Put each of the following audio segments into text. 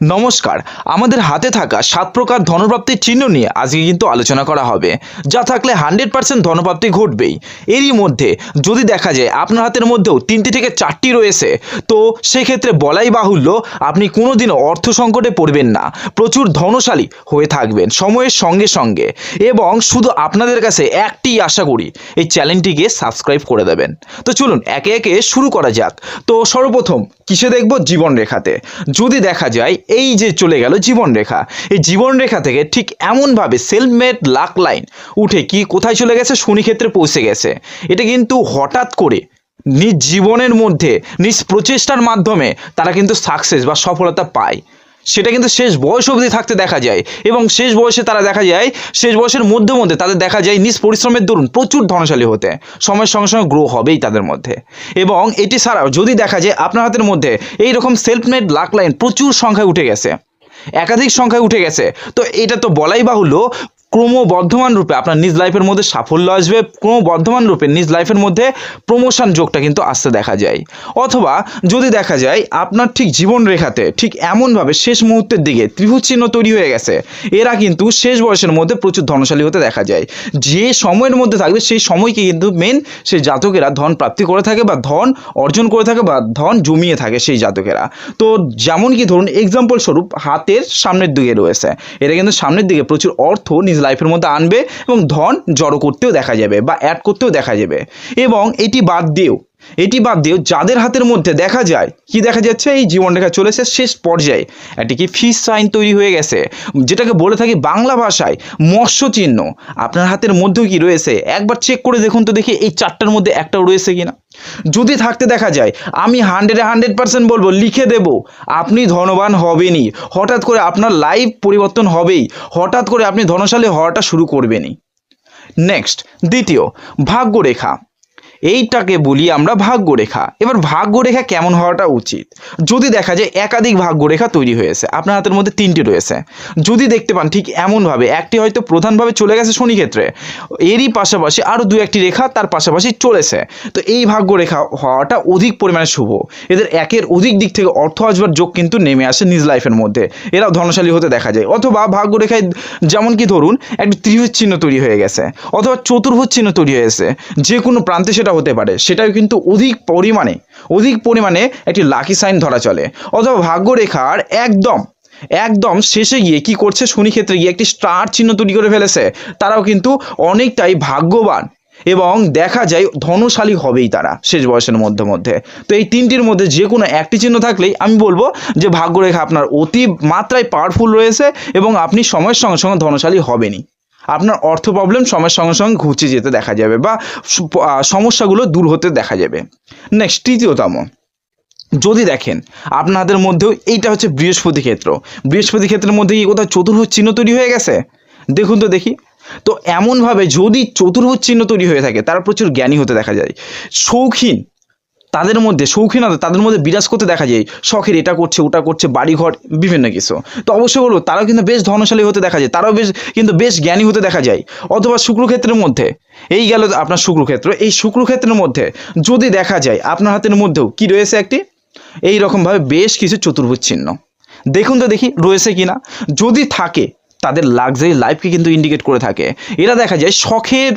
নমস্কার। আমাদের হাতে থাকা সাত প্রকার ধনপ্রাপ্তির চিহ্ন নিয়ে আজকে কিন্তু আলোচনা করা হবে। যা থাকলে হান্ড্রেড পার্সেন্ট ধনপ্রাপ্তি ঘটবেই। এরই মধ্যে যদি দেখা যায় আপনার হাতের মধ্যেও তিনটি থেকে চারটি রয়েছে, তো সেক্ষেত্রে বলাই বাহুল্য আপনি কোনোদিনও অর্থ সংকটে পড়বেন না। প্রচুর ধনশালী হয়ে থাকবেন সময়ের সঙ্গে সঙ্গে। এবং শুধু আপনাদের কাছে একটি আশা করি, এই চ্যানেলটিকে সাবস্ক্রাইব করে দেবেন। তো চলুন একে একে শুরু করা যাক। তো সর্বপ্রথম, কিসে দেখব জীবন রেখাতে? যদি দেখা যায় এই যে চলে গেল জীবনরেখা এই জীবনরেখা থেকে ঠিক এমনভাবে সেলমেড লাক লাইন উঠে কি কোথায় চলে গেছে? শনিক্ষেত্রে পৌঁছে গেছে। এটা কিন্তু হঠাৎ করে নিজ জীবনের মধ্যে, নিজ প্রচেষ্টার মাধ্যমে তারা কিন্তু সাকসেস বা সফলতা পায়। সেটা কিন্তু শেষ বয়স অবধি থাকতে দেখা যায়। এবং শেষ বয়সে তারা দেখা যায়, শেষ বয়সের মধ্যে মধ্যে তাদের দেখা যায় নিজ পরিশ্রমের দরুন প্রচুর ধনশালী হতে। সময়ের সঙ্গে সঙ্গে গ্রো হবেই তাদের মধ্যে। এবং এটি ছাড়াও যদি দেখা যায় আপনার হাতের মধ্যে এই রকম সেলফমেড লাক লাইন প্রচুর সংখ্যায় উঠে গেছে। একাধিক সংখ্যায় উঠে গেছে। তো এটা তো বলাই বাহুল্য ক্রমবর্ধমান রূপে আপনার নিজ লাইফের মধ্যে সাফল্য আসবে, ক্রমবর্ধমান রূপে নিজ লাইফের মধ্যে প্রমোশন যোগটা কিন্তু আসতে দেখা যায়। অথবা যদি দেখা যায় আপনার ঠিক জীবন রেখাতে ঠিক এমনভাবে শেষ মুহূর্তের দিকে ত্রিভুজ চিহ্ন তৈরি হয়ে গেছে, এরা কিন্তু শেষ বয়সের মধ্যে প্রচুর ধনশালী হতে দেখা যায়। যে সময়ের মধ্যে থাকবে সেই সময়কে কিন্তু মেন সেই জাতকেরা ধন প্রাপ্তি করে থাকে বা ধন অর্জন করে থাকে বা ধন জমিয়ে থাকে সেই জাতকেরা। তো যেমন কি ধরুন এক্সাম্পল স্বরূপ হাতের সামনের দিকে রয়েছে এটা কিন্তু সামনের দিকে প্রচুর অর্থ নিজ লাইফের মধ্যে আনবে এবং ধন জড়ো করতেও দেখা যাবে বা অ্যাড করতেও দেখা যাবে। এবং এটি বাদ দিয়েও এটি বাদ দিয়েও যাদের হাতের মধ্যে দেখা যায়, কি দেখা যাচ্ছে? এই জীবনরেখা চলেছে শেষ পর্যায়ে। একটি কি ফিস সাইন তৈরি হয়ে গেছে, যেটাকে বলে থাকি বাংলা ভাষায় মৎস্য চিহ্ন আপনার হাতের মধ্যেও কি রয়েছে? একবার চেক করে দেখুন তো দেখি এই চারটার মধ্যে একটাও রয়েছে কিনা। যদি থাকতে দেখা যায়, আমি হান্ড্রেডে হান্ড্রেড পার্সেন্ট বলব, লিখে দেব, আপনি ধনবান হবেনই। হঠাৎ করে আপনার লাইফ পরিবর্তন হবেই। হঠাৎ করে আপনি ধনশালী হওয়াটা শুরু করবেনই। নেক্সট দ্বিতীয়, ভাগ্যরেখা। এইটাকে বলি আমরা ভাগ্যরেখা। এবার ভাগ্যরেখা কেমন হওয়াটা উচিত? যদি দেখা যায় একাধিক ভাগ্যরেখা তৈরি হয়েছে, আপনার হাতের মধ্যে তিনটি রয়েছে। যদি দেখতে পান ঠিক এমনভাবে, একটি হয়তো প্রধানভাবে চলে গেছে শনি ক্ষেত্রে এরই পাশাপাশি আরও দু একটি রেখা তার পাশাপাশি চলেছে। তো এই ভাগ্যরেখা হওয়াটা অধিক পরিমাণে শুভ। এদের একের অধিক দিক থেকে অর্থ আসবার যোগ কিন্তু নেমে আসে নিজ লাইফের মধ্যে। এরা ধনশালী হতে দেখা যায়। অথবা ভাগ্যরেখায় যেমন কি ধরুন, একটি ত্রিভুজ চিহ্ন তৈরি হয়ে গেছে, অথবা চতুর্ভুজ চিহ্ন তৈরি হয়েছে যে কোনো প্রান্তে সেটা হতে পারে। সেটাও কিন্তু অধিক পরিমাণে অধিক পরিমাণে একটি লাকি সাইন ধরা চলে। অথবা ভাগ্যরেখার একদম একদম শেষে গিয়ে কি করছে? শনি ক্ষেত্রে গিয়ে একটি স্টার চিহ্ন তৈরি করে ফেলেছে। তারাও কিন্তু অনেকটাই ভাগ্যবান এবং দেখা যায় ধনশালী হবেই তারা শেষ বয়সের মধ্যে মধ্যে। তো এই তিনটির মধ্যে যে কোনো একটি চিহ্ন থাকলেই আমি বলব যে ভাগ্যরেখা আপনার অতি মাত্রায় পাওয়ারফুল রয়েছে এবং আপনি সময়ের সঙ্গে সঙ্গে ধনশালী হবেনই। আপনার অর্থ প্রবলেম সময়ের সঙ্গে সঙ্গে ঘুচে যেতে দেখা যাবে বা সমস্যাগুলো দূর হতে দেখা যাবে। নেক্সট তৃতীয়তম। যদি দেখেন, আপনাদের মধ্যেও এইটা হচ্ছে বৃহস্পতি ক্ষেত্র। বৃহস্পতি ক্ষেত্রের মধ্যে কি কোথাও চতুর্ভুজ চিহ্ন তৈরি হয়ে গেছে? দেখুন তো দেখি। তো এমনভাবে যদি চতুর্ভুজ চিহ্ন তৈরি হয়ে থাকে, তারা প্রচুর জ্ঞানী হতে দেখা যায়। শৌখিন তাদের মধ্যে শৌখিনতা তাদের মধ্যে বিরাজ করতে দেখা যায়, শখের এটা করছে, ওটা করছে, বাড়িঘর, বিভিন্ন কিছু। তো অবশ্যই বলব, তারাও কিন্তু বেশ ধনশালী হতে দেখা যায়, তারাও বেশ, কিন্তু বেশ জ্ঞানী হতে দেখা যায়। অথবা শুক্রক্ষেত্রের মধ্যে, এই গেল আপনার শুক্রক্ষেত্র, এই শুক্রক্ষেত্রের মধ্যে যদি দেখা যায়, আপনার হাতের মধ্যেও কি রয়েছে একটি? এই রকমভাবে বেশ কিছু চতুর্ভুজ চিহ্ন। দেখুন তো দেখি, রয়েছে কিনা। যদি থাকে তাদের লাক্সারি লাইফকে কিন্তু ইন্ডিকেট করে থাকে। এরা দেখা যায় শখের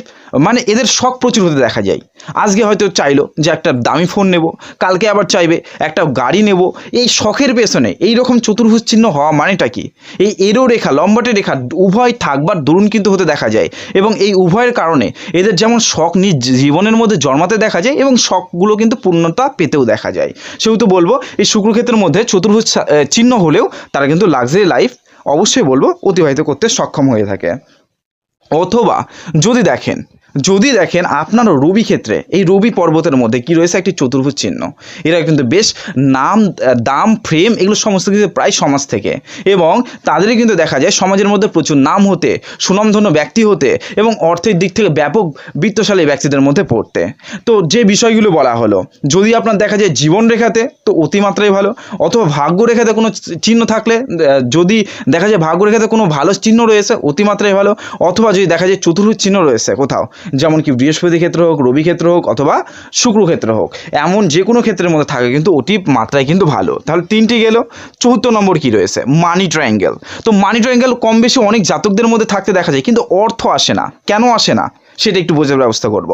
মানে এদের শখ প্রচুর হতে দেখা যায়। আজকে হয়তো চাইলো যে একটা দামি ফোন নেব, কালকে আবার চাইবে একটা গাড়ি নেব। এই শখের পেছনে এই রকম চতুর্ভুজ চিহ্ন হওয়া মানেটা কি? এই এরো রেখা, লম্বাটে রেখা উভয় থাকবার দরুন কিন্তু হতে দেখা যায়। এবং এই উভয়ের কারণে এদের যেমন শখ নিজ জীবনের মধ্যে জন্মাতে দেখা যায় এবং শখগুলো কিন্তু পূর্ণতা পেতেও দেখা যায়। সেহেতু বলব, এই শুক্রক্ষেত্রের মধ্যে চতুর্ভুজ চিহ্ন হলেও তারা কিন্তু লাক্সারি লাইফ অবশ্যই বলব অতিবাহিত করতে সক্ষম হয়ে থাকে। অথবা যদি দেখেন যদি দেখেন আপনার রবি ক্ষেত্রে, এই রবি পর্বতের মধ্যে কি রয়েছে একটি চতুর্ভুজ চিহ্ন? এরা কিন্তু বেশ নাম, দাম ফ্রেম এগুলো সমস্ত কিছু প্রায় সমাজ থেকে। এবং তাদেরই কিন্তু দেখা যায় সমাজের মধ্যে প্রচুর নাম হতে, সুনামধন্য ব্যক্তি হতে এবং অর্থের দিক থেকে ব্যাপক বিত্তশালী ব্যক্তিদের মধ্যে পড়তে। তো যে বিষয়গুলো বলা হলো, যদি আপনার দেখা যায় জীবন রেখাতে, তো অতিমাত্রায় ভালো। অথবা ভাগ্য রেখাতে কোনো চিহ্ন থাকলে যদি দেখা যায় ভাগ্য রেখাতে কোনো ভালো চিহ্ন রয়েছে অতিমাত্রায় ভালো। অথবা যদি দেখা যায় চতুর্ভুজ চিহ্ন রয়েছে কোথাও যেমন কি বৃহস্পতি ক্ষেত্র হোক, রবি ক্ষেত্র হোক অথবা শুক্র ক্ষেত্র হোক, এমন যে কোনো ক্ষেত্রের মধ্যে থাকে কিন্তু অতি মাত্রায় কিন্তু ভালো। তাহলে তিনটি গেল। চতুর্থ নম্বর কি রয়েছে? মানি ট্রায়াঙ্গেল তো মানি ট্রায়াঙ্গেল কম বেশি অনেক জাতকদের মধ্যে থাকতে দেখা যায়, কিন্তু অর্থ আসে না। কেন আসে না? সেটা একটু বোঝার ব্যবস্থা করব।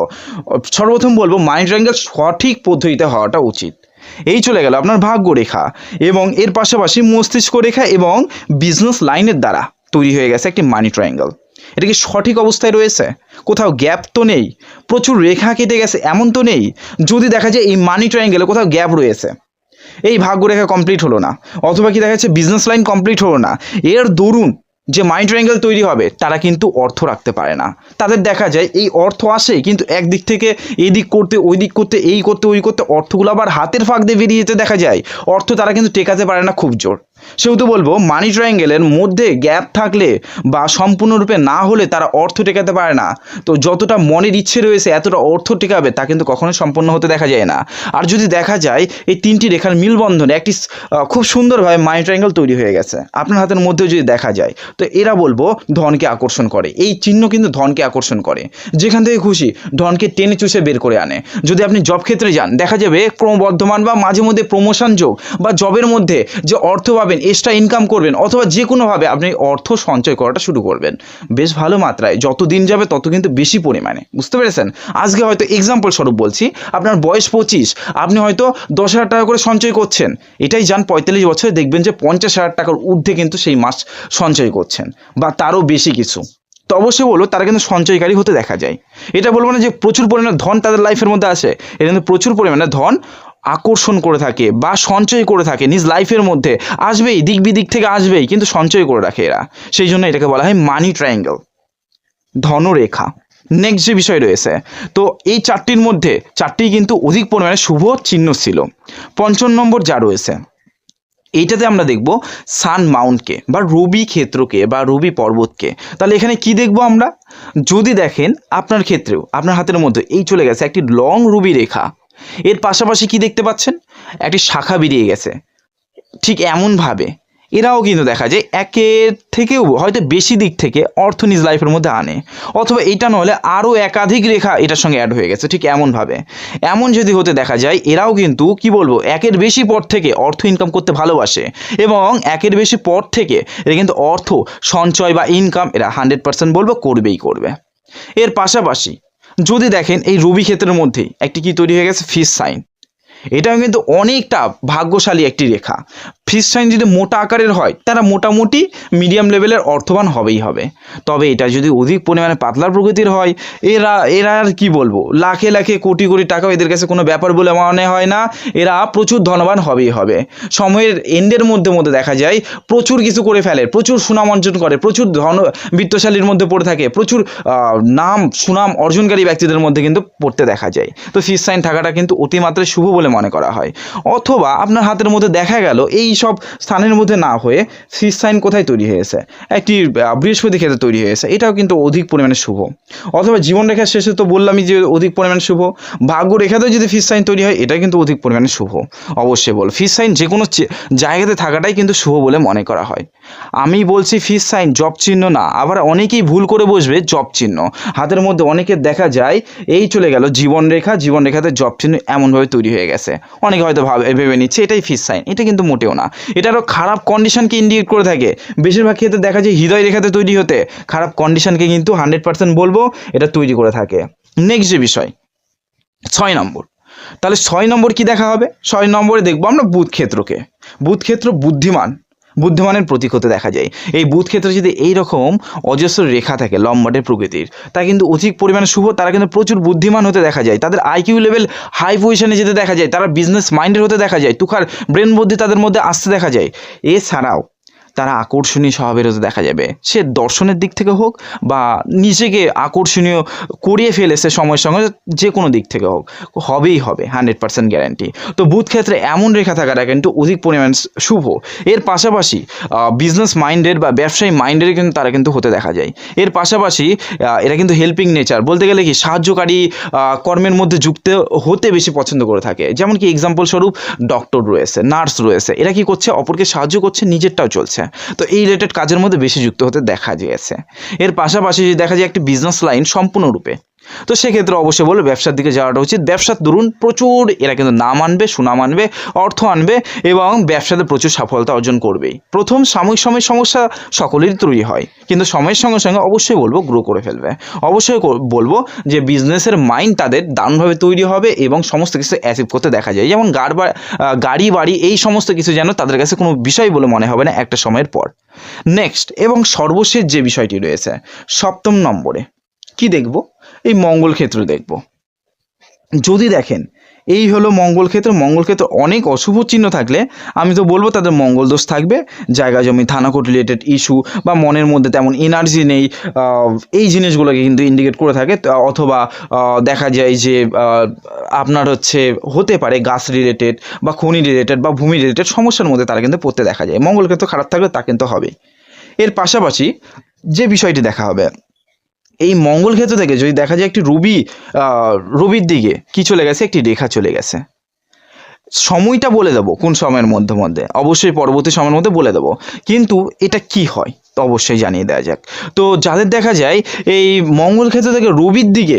সর্বপ্রথম বলব মানি ট্রায়াঙ্গেল সঠিক পদ্ধতিতে হওয়াটা উচিত। এই চলে গেল আপনার ভাগ্য রেখা এবং এর পাশাপাশি মস্তিষ্ক রেখা এবং বিজনেস লাইনের দ্বারা তৈরি হয়ে গেছে একটি মানি ট্রায়াঙ্গেল এটা কি সঠিক অবস্থায় রয়েছে? কোথাও গ্যাপ তো নেই। প্রচুর রেখা কেটে গেছে, এমন তো নেই যদি দেখা যায় এই মানি ট্রায়াঙ্গেলে কোথাও গ্যাপ রয়েছে। এই ভাগ্যরেখা কমপ্লিট হলো না, অথবা কি দেখা যাচ্ছে বিজনেস লাইন কমপ্লিট হলো না। এর দরুন যে মাইন্ড ট্রায়াঙ্গেল তৈরি হবে, তারা কিন্তু অর্থ রাখতে পারে না। তাদের দেখা যায় এই অর্থ আসে, কিন্তু একদিক থেকে এই দিক করতে ওই দিক করতে, এই করতে, ওই করতে অর্থগুলো আবার হাতের ফাঁক দিয়ে বেরিয়ে যেতে দেখা যায়। অর্থ তারা কিন্তু টেকাতে পারে না খুব জোর। সেহেতু বলব মানি ট্রায়াঙ্গেলের মধ্যে গ্যাপ থাকলে বা সম্পূর্ণরূপে না হলে তারা অর্থ টেকাতে পারে না। তো যতটা মনের ইচ্ছে রয়েছে, এতটা অর্থ টেকাবে, তা কিন্তু কখনোই সম্পন্ন হতে দেখা যায় না। আর যদি দেখা যায়, এই তিনটি রেখার মিলবন্ধনে, একটি খুব সুন্দরভাবে মানি ট্রায়াঙ্গেল তৈরি হয়ে গেছে। আপনার হাতের মধ্যেও যদি দেখা যায়, তো এরা বলব ধনকে আকর্ষণ করে। এই চিহ্ন কিন্তু ধনকে আকর্ষণ করে। যেখান থেকে খুশি, ধনকে টেনে চুষে বের করে আনে। যদি আপনি জব ক্ষেত্রে যান, দেখা যাবে ক্রমবর্ধমান বা মাঝে মধ্যে প্রমোশন যোগ বা জবের মধ্যে যে অর্থ পাবেন এক্সট্রা ইনকাম করবেন, অথবা যে কোনোভাবে আপনি অর্থ সঞ্চয় করাটা শুরু করবেন। বেশ ভালো মাত্রায়, যত দিন যাবে তত কিন্তু বেশি পরিমাণে, বুঝতে পেরেছেন? আজকে হয়তো এক্সাম্পল স্বরূপ বলছি, আপনার বয়স পঁচিশ, আপনি হয়তো দশ হাজার টাকা করে সঞ্চয় করছেন, এটাই যান পঁয়তাল্লিশ বছরে দেখবেন যে পঞ্চাশ হাজার টাকার ঊর্ধ্বে কিন্তু সেই মাস সঞ্চয় করছেন, বা তারও বেশি কিছু। তো অবশ্যই বলব, তারা কিন্তু সঞ্চয়কারী হতে দেখা যায়। এটা বলব না যে প্রচুর পরিমাণে ধন তাদের লাইফের মধ্যে আসে এটা কিন্তু প্রচুর পরিমাণে ধন আকর্ষণ করে থাকে বা সঞ্চয় করে থাকে, নিজ লাইফের মধ্যে। আসবেই দিক বিদিক থেকে আসবেই, কিন্তু সঞ্চয় করে রাখে এরা। সেই জন্য এটাকে বলা হয় মানি ট্রায়াঙ্গেল ধনরেখা। নেক্সট যে বিষয় রয়েছে, তো এই চারটির মধ্যে, চারটি কিন্তু অধিক পরিমাণে শুভ চিহ্ন ছিল। পঞ্চম নম্বর যা রয়েছে, এইটাতে আমরা দেখব সান মাউন্টকে বা রবি ক্ষেত্রকে বা রবি পর্বতকে। তাহলে এখানে কি দেখব আমরা? যদি দেখেন, আপনার ক্ষেত্রেও, আপনার হাতের মধ্যে, এই চলে গেছে একটি লং রুবি রেখা। এর পাশাপাশি কি দেখতে পাচ্ছেন? একটি শাখা বেরিয়ে গেছে। ঠিক এমনভাবে। এরাও কিন্তু দেখা যায় একের থেকেও হয়তো বেশি দিক থেকে অর্থ নিজ লাইফের মধ্যে আনে। অথবা এটা নহলে আরও একাধিক রেখা এটার সঙ্গে অ্যাড হয়ে গেছে, ঠিক এমনভাবে। এমন যদি হতে দেখা যায়, এরাও কিন্তু, কি বলব, একের বেশি পর থেকে অর্থ ইনকাম করতে ভালোবাসে এবং একের বেশি পর থেকে এরা কিন্তু অর্থ সঞ্চয় বা ইনকাম এরা হান্ড্রেড পার্সেন্ট বলব করবেই করবে। এর পাশাপাশি যদি দেখেন এই রবি ক্ষেত্রের মধ্যে একটি কি তৈরি হয়ে গেছে? ফিস সাইন এটাও কিন্তু অনেকটা ভাগ্যশালী একটি রেখা। ফিস সাইন যদি মোটা আকারের হয়, তারা মোটামুটি মিডিয়াম লেভেলের অর্থবান হবেই হবে। তবে এটা যদি অধিক পরিমাণে পাতলা প্রকৃতির হয়, এরা এরা আর কী বলব? লাখে লাখে কোটি কোটি টাকা এদের কাছে কোনো ব্যাপার বলে মনে হয় না। এরা প্রচুর ধনবান হবেই হবে। সময়ের এন্ডের মধ্যে মধ্যে দেখা যায়, প্রচুর কিছু করে ফেলে, প্রচুর সুনাম অর্জন করে, প্রচুর ধন, বিত্তশালীর মধ্যে পড়ে থাকে, প্রচুর নাম, সুনাম অর্জনকারী ব্যক্তিদের মধ্যে কিন্তু পড়তে দেখা যায়। তো ফিস সাইন থাকাটা কিন্তু অতিমাত্রায় শুভ বলে মনে করা হয়। অথবা আপনার হাতের মধ্যে দেখা গেল, এই সব স্থানের মধ্যে না হয়ে ফিস সাইন কোথায় তৈরি হয়েছে? একটি বৃহস্পতি ক্ষেত্রে তৈরি হয়েছে। এটাও কিন্তু অধিক পরিমাণে শুভ। অথবা জীবনরেখার শেষে তো বললামই যে অধিক পরিমাণে শুভ। ভাগ্য রেখাতেও যদি ফিস সাইন তৈরি হয় এটা কিন্তু অধিক পরিমাণে শুভ। অবশ্যই বল। ফিস সাইন যে কোনো জায়গাতে থাকাটাই কিন্তু শুভ বলে মনে করা হয়। আমি বলছি ফিস সাইন জব চিহ্ন না। আবার অনেকেই ভুল করে বসবে জব চিহ্ন। হাতের মধ্যে অনেকের দেখা যায়, এই চলে গেল, জীবন রেখা, জীবন রেখাতে জব চিহ্ন এমনভাবে তৈরি হয়ে গেছে। অনেকে হয়তো ভাবে ভেবে নিচ্ছে, এটাই ফিস সাইন এটা কিন্তু মোটেও না। এটা আরও খারাপ কন্ডিশনকে ইন্ডিকেট করে থাকে। বেশিরভাগ ক্ষেত্রে দেখা যায় হৃদয় রেখাতে তৈরি হতে। খারাপ কন্ডিশনকে কিন্তু হান্ড্রেড পার্সেন্ট বলব, এটা তৈরি করে থাকে। নেক্সট যে বিষয়, ছয় নম্বর। তাহলে ছয় নম্বর কি দেখা হবে? ছয় নম্বরে দেখব আমরা বুধ ক্ষেত্রকে বুধ ক্ষেত্র বুদ্ধিমান। বুদ্ধিমানের প্রতীক হতে দেখা যায়। এই বুধ ক্ষেত্রে যদি এই রকম অজস্র রেখা থাকে লম্বাটের প্রকৃতির, তা কিন্তু অধিক পরিমাণে শুভ, তারা কিন্তু প্রচুর বুদ্ধিমান হতে দেখা যায়। তাদের আইকিউ লেভেল হাই পজিশনে যেতে দেখা যায়, তারা বিজনেস মাইন্ডের হতে দেখা যায়, তুখার ব্রেন বুদ্ধি তাদের মধ্যে আসতে দেখা যায়। এছাড়াও তারা আকর্ষণীয় স্বভাবের হতে দেখা যাবে। সে দর্শনের দিক থেকে হোক বা নিজেকে আকর্ষণীয় করিয়ে ফেলেছে সময়ের সঙ্গে যে কোনো দিক থেকে হোক, হবেই হবে, হান্ড্রেড পার্সেন্ট গ্যারান্টি তো বুথ ক্ষেত্রে এমন রেখা থাকাটা কিন্তু অধিক পরিমাণ শুভ। এর পাশাপাশি বিজনেস মাইন্ডেড বা ব্যবসায়ী মাইন্ডেড কিন্তু তারা কিন্তু হতে দেখা যায়। এর পাশাপাশি এরা কিন্তু হেল্পিং নেচার বলতে গেলে কি, সাহায্যকারী কর্মের মধ্যে যুক্ত হতে বেশি পছন্দ করে থাকে। যেমন কি এক্সাম্পল স্বরূপ ডক্টর রয়েছে নার্স রয়েছে। এরা কি করছে? অপরকে সাহায্য করছে, নিজেরটাও চলছে। তো এই রিলেটেড কাজের মধ্যে বেশি যুক্ত হতে দেখা গিয়েছে। এর পাশাপাশি যদি দেখা যায়, একটি বিজনেস লাইন সম্পূর্ণরূপে তো সেক্ষেত্রে অবশ্যই বলব, ব্যবসার দিকে যাওয়াটা উচিত। ব্যবসার দরুন প্রচুর, এরা কিন্তু নাম আনবে, সুনাম আনবে, অর্থ আনবে এবং ব্যবসাতে প্রচুর সফলতা অর্জন করবেই। প্রথম সাময়িক সময় সমস্যা সকলেরই তৈরি হয়, কিন্তু সময়ের সঙ্গে সঙ্গে অবশ্যই বলব গ্রো করে ফেলবে। অবশ্যই বলব যে বিজনেসের মাইন্ড তাদের দারুণভাবে তৈরি হবে এবং সমস্ত কিছু অ্যাচিভ করতে দেখা যায়। যেমন গাড় গাড়ি, বাড়ি, এই সমস্ত কিছু যেন তাদের কাছে কোনো বিষয় বলে মনে হবে না একটা সময়ের পর। নেক্সট এবং সর্বশেষ যে বিষয়টি রয়েছে, সপ্তম নম্বরে কি দেখব? এই মঙ্গল ক্ষেত্র দেখব। যদি দেখেন, এই হলো মঙ্গল ক্ষেত্র। মঙ্গল ক্ষেত্র অনেক অশুভ চিহ্ন থাকলে আমি তো বলব তাদের মঙ্গল দোষ থাকবে। জায়গা জমি, থানাকোট রিলেটেড ইস্যু বা মনের মধ্যে তেমন এনার্জি নেই এই জিনিসগুলোকে কিন্তু ইন্ডিকেট করে থাকে। অথবা দেখা যায় যে আপনার হচ্ছে, হতে পারে গাছ রিলেটেড বা খনি রিলেটেড বা ভূমি রিলেটেড সমস্যার মধ্যে তারা কিন্তু পড়তে দেখা যায়। মঙ্গল ক্ষেত্র খারাপ থাকলে তা কিন্তু হবে এর পাশাপাশি যে বিষয়টি দেখা হবে এই মঙ্গল ক্ষেত্র থেকে যদি দেখা যায় একটি রবি রবির দিকে, কি চলে গেছে? একটি রেখা চলে গেছে। সময়টা বলে দেবো কোন সময়ের মধ্যে মধ্যে। অবশ্যই পরবর্তী সময়ের মধ্যে বলে দেবো। কিন্তু এটা কি হয়? তো অবশ্যই জানিয়ে দেওয়া যাক। তো যাদের দেখা যায়, এই মঙ্গল ক্ষেত্র থেকে রবির দিকে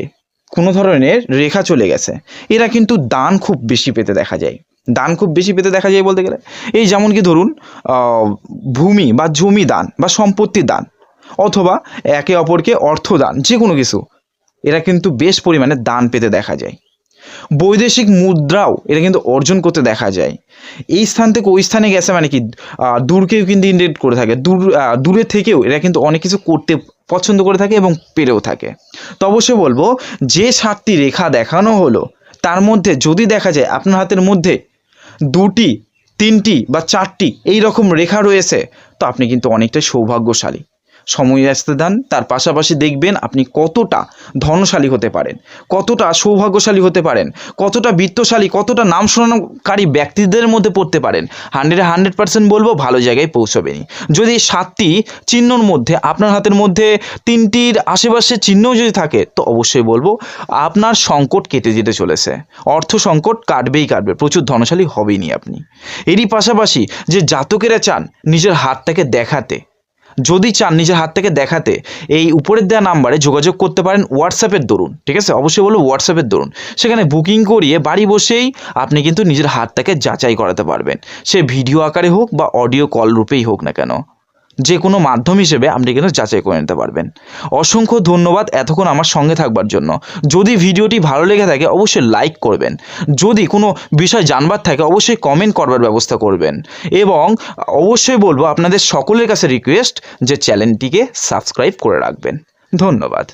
কোনো ধরনের রেখা চলে গেছে, এরা কিন্তু দান খুব বেশি পেতে দেখা যায়। দান খুব বেশি পেতে দেখা যায় বলতে গেলে। এই যেমন কি ধরুন ভূমি বা জমি দান বা সম্পত্তি দান। অথবা একে অপরকে অর্থ দান যে কোনো কিছু, এরা কিন্তু বেশ পরিমাণে দান পেতে দেখা যায়। বৈদেশিক মুদ্রাও এটা কিন্তু অর্জন করতে দেখা যায়। এই স্থান থেকে, ওই স্থানে গেছে মানে কি দূরকেও কিন্তু ইন্ডিকেট করে থাকে। দূর দূরে থেকেও এরা কিন্তু অনেক কিছু করতে পছন্দ করে থাকে এবং পেরেও থাকে। তো অবশ্যই বলব, যে সাতটি রেখা দেখানো হলো, তার মধ্যে যদি দেখা যায়, আপনার হাতের মধ্যে দুটি, তিনটি বা চারটি এই রকম রেখা রয়েছে, তো আপনি কিন্তু অনেকটাই সৌভাগ্যশালী। সময় আসতে দেন। তার পাশাপাশি দেখবেন আপনি কতটা ধনশালী হতে পারেন, কতটা সৌভাগ্যশালী হতে পারেন, কতটা বিত্তশালী, কতটা নাম শোনানোকারী ব্যক্তিদের মধ্যে পড়তে পারেন। হান্ড্রেডে হান্ড্রেড পার্সেন্ট বলব, ভালো জায়গায় পৌঁছবেনি যদি সাতটি চিহ্নর মধ্যে, আপনার হাতের মধ্যে তিনটির আশেপাশে চিহ্নও যদি থাকে, তো অবশ্যই বলব, আপনার সংকট কেটে যেতে চলেছে। অর্থ সংকট কাটবেই কাটবে, প্রচুর ধনশালী হবেইনি আপনি। এরই পাশাপাশি যে জাতকেরা চান, নিজের হাতটাকে দেখাতে যদি চান নিজের হাত থেকে দেখাতে, এই উপরের দেওয়া নাম্বারে যোগাযোগ করতে পারেন হোয়াটসঅ্যাপের দরুন, ঠিক আছে? অবশ্যই বলব হোয়াটসঅ্যাপের দরুন। সেখানে বুকিং করিয়ে বাড়ি বসেই আপনি কিন্তু নিজের হাতটাকে যাচাই করাতে পারবেন। সে ভিডিও আকারে হোক বা অডিও কল রূপেই হোক না কেন। যে কোনো মাধ্যম হিসেবে আপনি কিন্তু যাচাই করে নিতে পারবেন। অসংখ্য ধন্যবাদ এতক্ষণ আমার সঙ্গে থাকবার জন্য। যদি ভিডিওটি ভালো লেগে থাকে, অবশ্যই লাইক করবেন। যদি কোনো বিষয় জানবার থাকে, অবশ্যই কমেন্ট করবার ব্যবস্থা করবেন। এবং অবশ্যই বলব, আপনাদের সকলের কাছে রিকোয়েস্ট যে চ্যানেলটিকে সাবস্ক্রাইব করে রাখবেন। ধন্যবাদ।